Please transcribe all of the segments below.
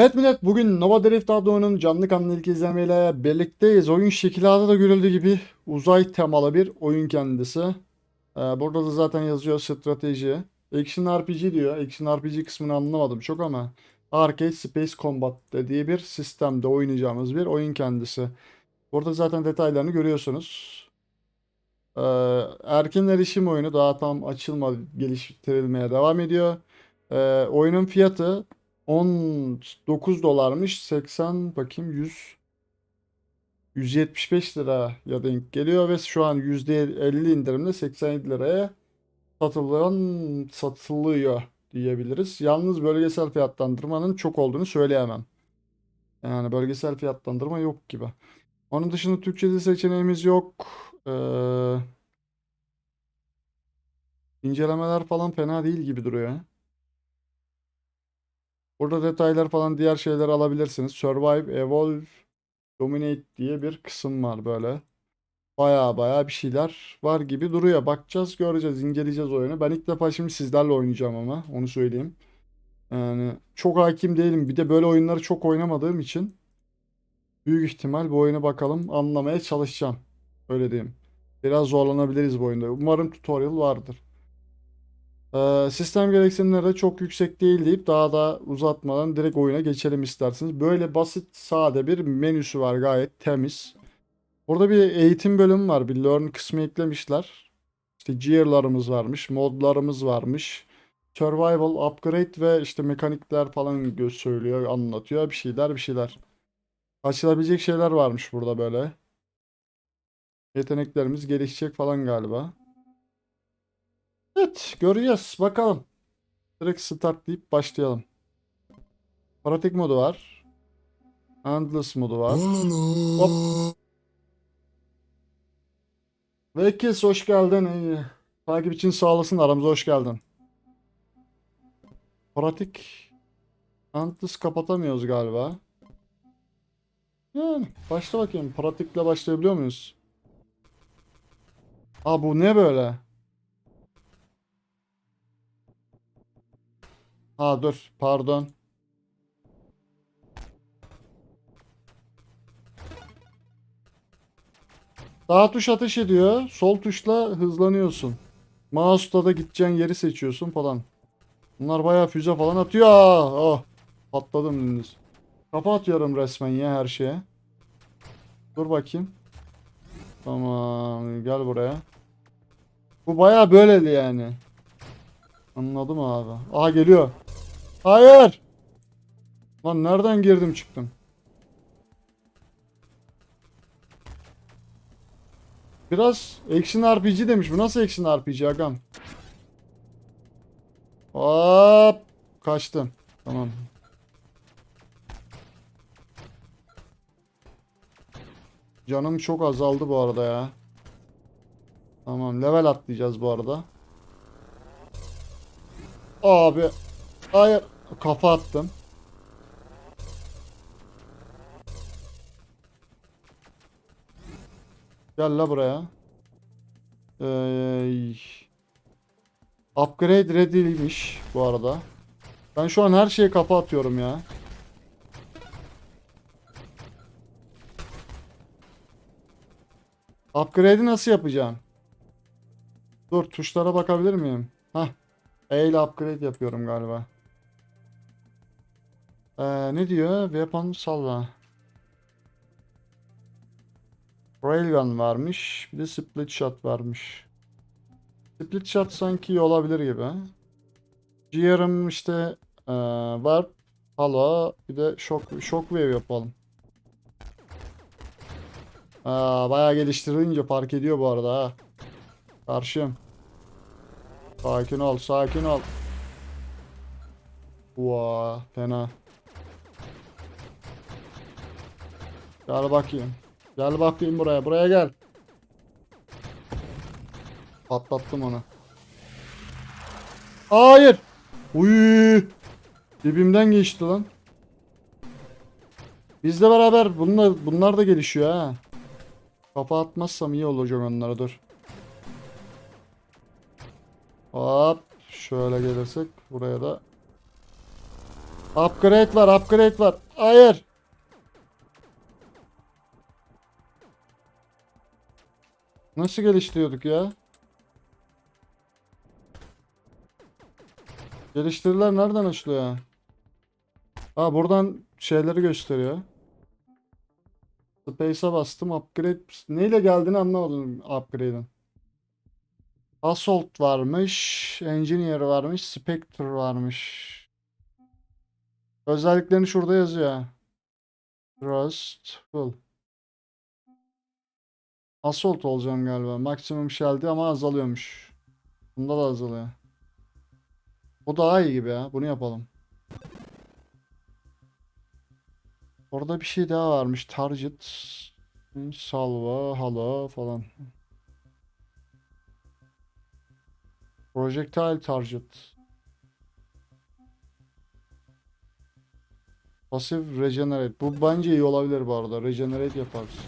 Evet millet bugün Nova Drift adlı canlı kanlı ilk izlemeyle birlikteyiz. Oyun şekillerde de görüldüğü gibi uzay temalı bir oyun kendisi. Ee, burada da zaten yazıyor strateji. Action RPG diyor. Action RPG kısmını anlamadım çok ama Arcade Space Combat dediği bir sistemde oynayacağımız bir oyun kendisi. Burada zaten detaylarını görüyorsunuz. Ee, erken erişim oyunu daha tam açılmadı, geliştirilmeye devam ediyor. Ee, oyunun fiyatı 19 dolarmış. 80 bakayım 100 175 lira ya denk geliyor ve şu an %50 indirimle 87 liraya satılan satılıyor diyebiliriz. Yalnız bölgesel fiyatlandırmanın çok olduğunu söyleyemem. Yani bölgesel fiyatlandırma yok gibi. Onun dışında Türkçe dil seçeneğimiz yok. Ee, incelemeler falan fena değil gibi duruyor. Burada detaylar falan diğer şeyler alabilirsiniz. Survive, Evolve, Dominate diye bir kısım var böyle. Baya baya bir şeyler var gibi duruyor. Bakacağız, göreceğiz, inceleyeceğiz oyunu. Ben ilk defa şimdi sizlerle oynayacağım ama onu söyleyeyim. Yani çok hakim değilim. Bir de böyle oyunları çok oynamadığım için büyük ihtimal bu oyunu bakalım anlamaya çalışacağım. Öyle diyeyim. Biraz zorlanabiliriz bu oyunda. Umarım tutorial vardır. Ee, sistem gereksinimleri de çok yüksek değil deyip daha da uzatmadan direkt oyuna geçelim isterseniz. Böyle basit, sade bir menüsü var gayet temiz. Burada bir eğitim bölümü var. Bir learn kısmı eklemişler. İşte gear'larımız varmış, modlarımız varmış. Survival, upgrade ve işte mekanikler falan söylüyor, anlatıyor. Bir şeyler, bir şeyler. Açılabilecek şeyler varmış burada böyle. Yeteneklerimiz gelişecek falan galiba. Evet, göreceğiz. Bakalım. Direkt start deyip başlayalım. Pratik modu var. Endless modu var. Hop. Vekis hoş geldin. İyi. Takip için sağ olasın. Aramıza hoş geldin. Pratik. Endless kapatamıyoruz galiba. Yani başla bakayım. Pratikle başlayabiliyor muyuz? Aa bu ne böyle? Ha dur pardon. Sağ tuş ateş ediyor. Sol tuşla hızlanıyorsun. Mouse'da da gideceğin yeri seçiyorsun falan. Bunlar bayağı füze falan atıyor. Aa, Oh, patladım dümdüz. Kafa atıyorum resmen ya her şeye. Dur bakayım. Tamam gel buraya. Bu bayağı böyleli yani. Anladım abi. Aha geliyor. Hayır. Lan nereden girdim çıktım? Biraz action RPG demiş. Bu nasıl action RPG agam? Hop. Kaçtım. Tamam. Canım çok azaldı bu arada ya. Tamam level atlayacağız bu arada. Abi. Hayır. Kafa attım. Gel la buraya. Ee, upgrade ready'ymiş bu arada. Ben şu an her şeye kafa atıyorum ya. Upgrade'i nasıl yapacağım? Dur tuşlara bakabilir miyim? Hah. E ile upgrade yapıyorum galiba. Ee, ne diyor? Weapon salva. Railgun varmış. Bir de split shot varmış. Split shot sanki iyi olabilir gibi. Gear'ım işte ee, var. Halo. Bir de shock, shockwave yapalım. Aa, bayağı geliştirince fark ediyor bu arada ha. Karşım. Sakin ol, sakin ol. Vaa, fena. Gel bakayım. Gel bakayım buraya, buraya gel. Patlattım onu. Hayır. Uy. Dibimden geçti lan. Bizle beraber bunlar bunlar da gelişiyor ha. Kafa atmazsam iyi olacak onlara dur. Hop. Şöyle gelirsek buraya da. Upgrade var, upgrade var. Hayır. Nasıl geliştiriyorduk ya? Geliştiriler nereden açılıyor? Ha buradan şeyleri gösteriyor. Space'a bastım. Upgrade neyle geldiğini anlamadım upgrade'in. Assault varmış. Engineer varmış. Spectre varmış. Özelliklerini şurada yazıyor. Trust. Full. Assault olacağım galiba. Maksimum shell'di ama azalıyormuş. Bunda da azalıyor. Bu daha iyi gibi ya. Bunu yapalım. Orada bir şey daha varmış. Target, salva, hala falan. Projectile target. Pasif regenerate. Bu bence iyi olabilir bu arada. Regenerate yaparız.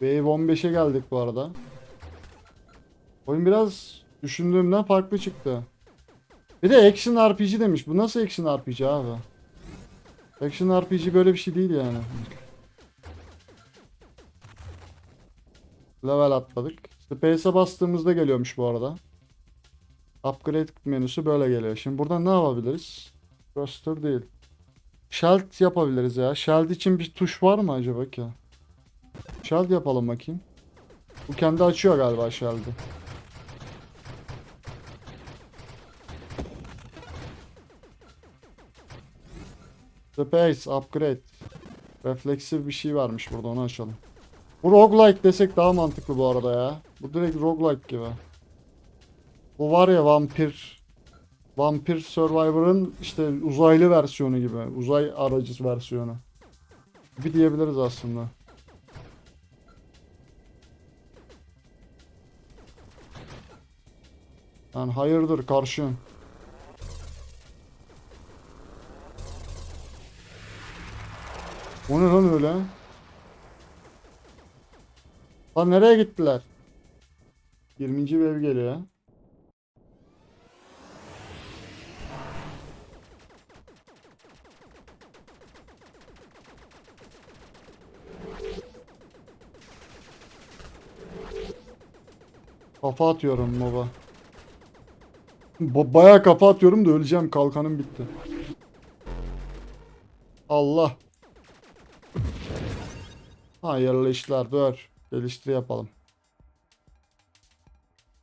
Wave 15'e geldik bu arada. Oyun biraz düşündüğümden farklı çıktı. Bir de Action RPG demiş. Bu nasıl Action RPG abi? Action RPG böyle bir şey değil yani. Level atladık. Space'e bastığımızda geliyormuş bu arada. Upgrade menüsü böyle geliyor. Şimdi buradan ne yapabiliriz? Roster değil. Sheld yapabiliriz ya. Sheld için bir tuş var mı acaba ki? Sheld yapalım bakayım. Bu kendi açıyor galiba Sheld'i. Space upgrade. Refleksif bir şey varmış burada onu açalım. Bu roguelike desek daha mantıklı bu arada ya. Bu direkt roguelike gibi. Bu var ya vampir. Vampir Survivor'ın işte uzaylı versiyonu gibi. Uzay aracı versiyonu. Bir diyebiliriz aslında. Yani hayırdır karşıyım. O ne lan öyle? Lan nereye gittiler? 20. wave geliyor. Kafa atıyorum baba. Ba bayağı kafa atıyorum da öleceğim. Kalkanım bitti. Allah. Hayırlı işler dur. Geliştir yapalım.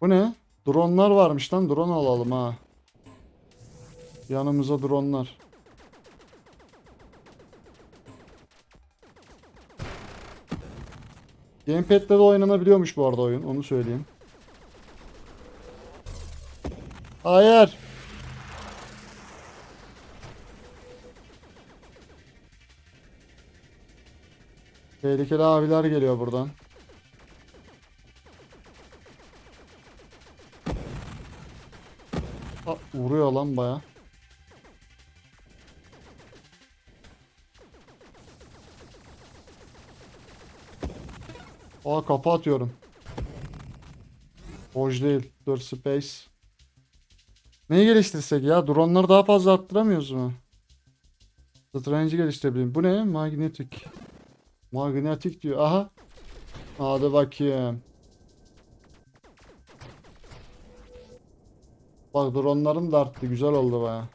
Bu ne? Dronlar varmış lan. Drone alalım ha. Yanımıza dronlar. Gamepad'de de oynanabiliyormuş bu arada oyun. Onu söyleyeyim. Hayır. Tehlikeli abiler geliyor buradan. Aa, vuruyor lan baya. Aa kafa atıyorum. Hoş değil. Dur space. Neyi geliştirsek ya? Dronları daha fazla arttıramıyoruz mu? Strange'i geliştirebilirim. Bu ne? Magnetik. Magnetik diyor. Aha. Hadi bakayım. Bak dronlarım da arttı. Güzel oldu baya.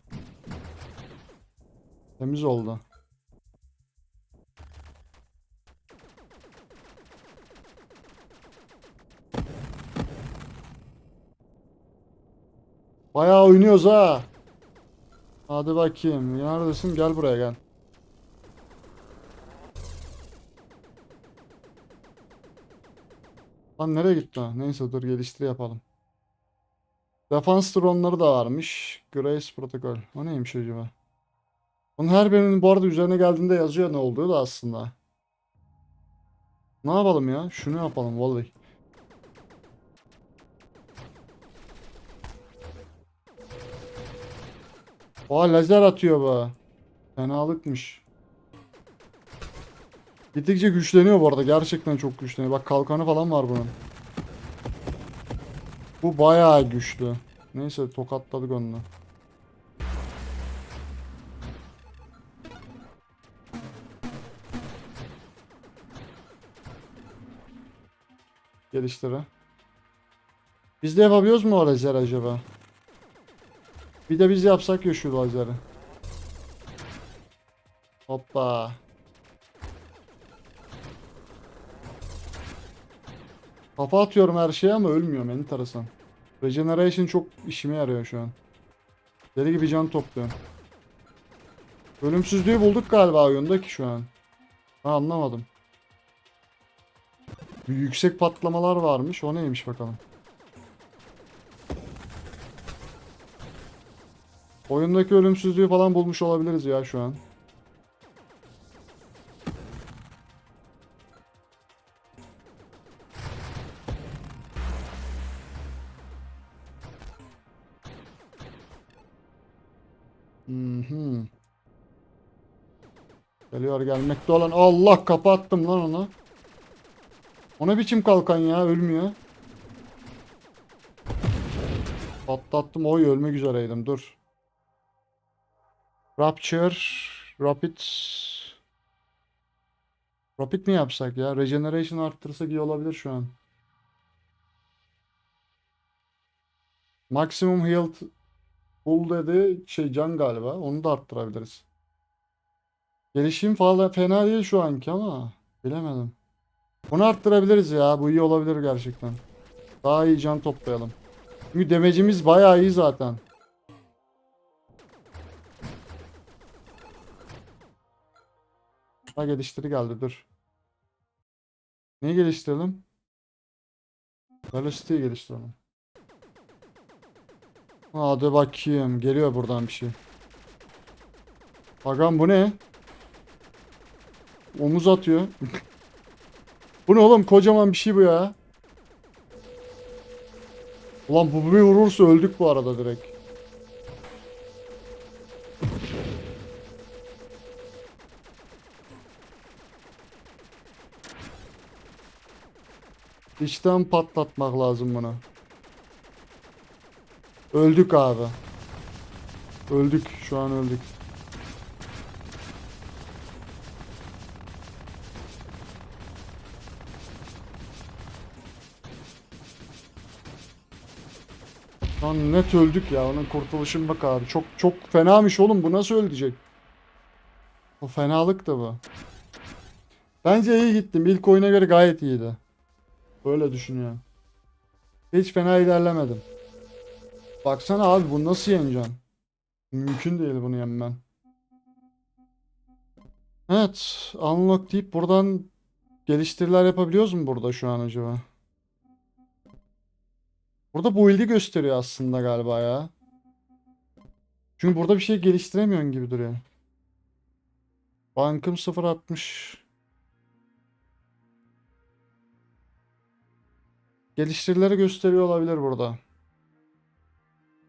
Temiz oldu. Bayağı oynuyoruz ha. Hadi bakayım. Neredesin? Gel buraya gel. Lan nereye gitti o? Neyse dur geliştir yapalım. Defans dronları da varmış. Grace protokol. O neymiş acaba? Bunun her birinin bu arada üzerine geldiğinde yazıyor ne olduğu da aslında. Ne yapalım ya? Şunu yapalım vallahi. Aa lazer atıyor bu. Fenalıkmış. Gittikçe güçleniyor bu arada. Gerçekten çok güçleniyor. Bak kalkanı falan var bunun. Bu bayağı güçlü. Neyse tokatladık onu. Geliştire. Biz de yapabiliyoruz mu o lazer acaba? Bir de biz yapsak ya şu lazeri. Hoppa. Kafa atıyorum her şeye ama ölmüyorum enteresan. Regeneration çok işime yarıyor şu an. Deli gibi can topluyorum. Ölümsüzlüğü bulduk galiba oyunda ki şu an. Ha anlamadım. Yüksek patlamalar varmış. O neymiş bakalım. Oyundaki ölümsüzlüğü falan bulmuş olabiliriz ya şu an. Mhm. Geliyor gelmekte olan. Allah kapattım lan onu. Ona biçim kalkan ya ölmüyor. Patlattım. Oy ölmek üzereydim. Dur. Rapture. Rapid. Rapid mi yapsak ya? Regeneration arttırırsak iyi olabilir şu an. Maximum health Full dedi şey can galiba. Onu da arttırabiliriz. Gelişim falan fena değil şu anki ama bilemedim. Bunu arttırabiliriz ya. Bu iyi olabilir gerçekten. Daha iyi can toplayalım. Çünkü demecimiz bayağı iyi zaten. Ha geliştiri geldi dur. Neyi geliştirelim? Velocity'yi geliştirelim. Hadi bakayım. Geliyor buradan bir şey. Bakalım bu ne? Omuz atıyor. bu ne oğlum? Kocaman bir şey bu ya. Ulan bu bir vurursa öldük bu arada direkt. İçten patlatmak lazım bunu. Öldük abi. Öldük. Şu an öldük. Lan net öldük ya. Onun kurtuluşun bak abi. Çok çok fenamış oğlum. Bu nasıl ölecek? O fenalık da bu. Bence iyi gittim. İlk oyuna göre gayet iyiydi. Böyle düşünüyorum. Hiç fena ilerlemedim. Baksana abi bunu nasıl yeneceksin? Mümkün değil bunu yenmen. Evet. Unlock deyip buradan geliştiriler yapabiliyoruz mu burada şu an acaba? Burada build'i gösteriyor aslında galiba ya. Çünkü burada bir şey geliştiremiyorsun gibi duruyor. Bankım 0.60. Geliştirileri gösteriyor olabilir burada.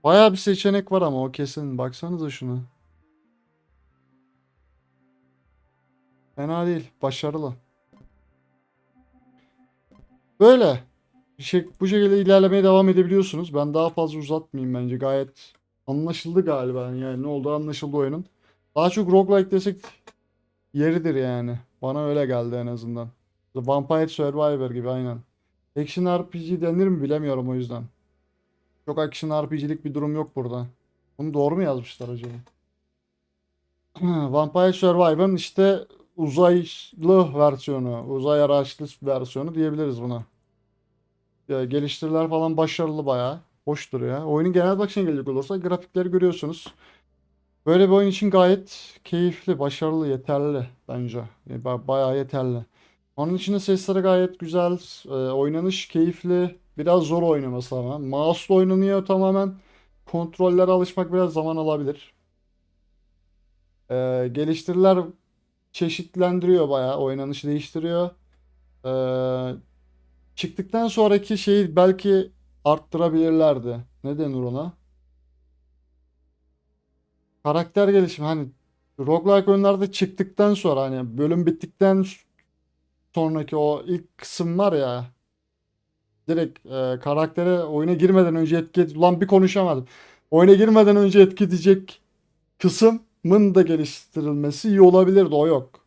Bayağı bir seçenek var ama o kesin. Baksanıza şunu. Fena değil. Başarılı. Böyle. Şey, bu şekilde ilerlemeye devam edebiliyorsunuz. Ben daha fazla uzatmayayım bence. Gayet anlaşıldı galiba. Yani ne oldu anlaşıldı oyunun. Daha çok roguelike desek yeridir yani. Bana öyle geldi en azından. Vampire Survivor gibi aynen. Action RPG denir mi bilemiyorum o yüzden. Çok action RPG'lik bir durum yok burada. Bunu doğru mu yazmışlar acaba? Vampire Survivor'ın işte uzaylı versiyonu, uzay araçlı versiyonu diyebiliriz buna. Ya, geliştiriler falan başarılı bayağı. Hoş duruyor. Oyunun genel bakışına gelecek olursa grafikleri görüyorsunuz. Böyle bir oyun için gayet keyifli, başarılı, yeterli bence. Yani ba- bayağı yeterli. Onun için de sesleri gayet güzel. e, oynanış keyifli. Biraz zor oynaması ama. Mouse'la oynanıyor tamamen. Kontrollere alışmak biraz zaman alabilir. E, geliştiriler çeşitlendiriyor bayağı. Oynanışı değiştiriyor. E, çıktıktan sonraki şeyi belki arttırabilirlerdi. Ne denir ona? Karakter gelişimi hani roguelike oyunlarda çıktıktan sonra hani bölüm bittikten sonraki o ilk kısım var ya direkt e, karaktere oyuna girmeden önce etki et- Ulan bir konuşamadım. Oyuna girmeden önce etki edecek kısmın da geliştirilmesi iyi olabilirdi. O yok.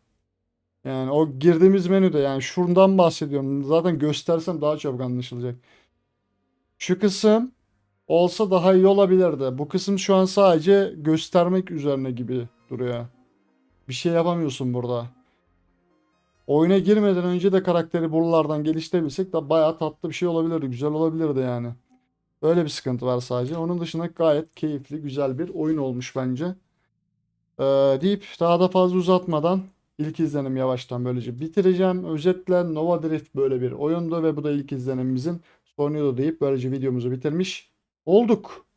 Yani o girdiğimiz menüde yani şundan bahsediyorum. Zaten göstersem daha çabuk anlaşılacak. Şu kısım olsa daha iyi olabilirdi. Bu kısım şu an sadece göstermek üzerine gibi duruyor. Bir şey yapamıyorsun burada. Oyuna girmeden önce de karakteri buralardan geliştirebilsek de bayağı tatlı bir şey olabilirdi. Güzel olabilirdi yani. Öyle bir sıkıntı var sadece. Onun dışında gayet keyifli, güzel bir oyun olmuş bence. Ee, deyip daha da fazla uzatmadan ilk izlenim yavaştan böylece bitireceğim. Özetle Nova Drift böyle bir oyundu ve bu da ilk izlenimimizin sonuydu deyip böylece videomuzu bitirmiş olduk.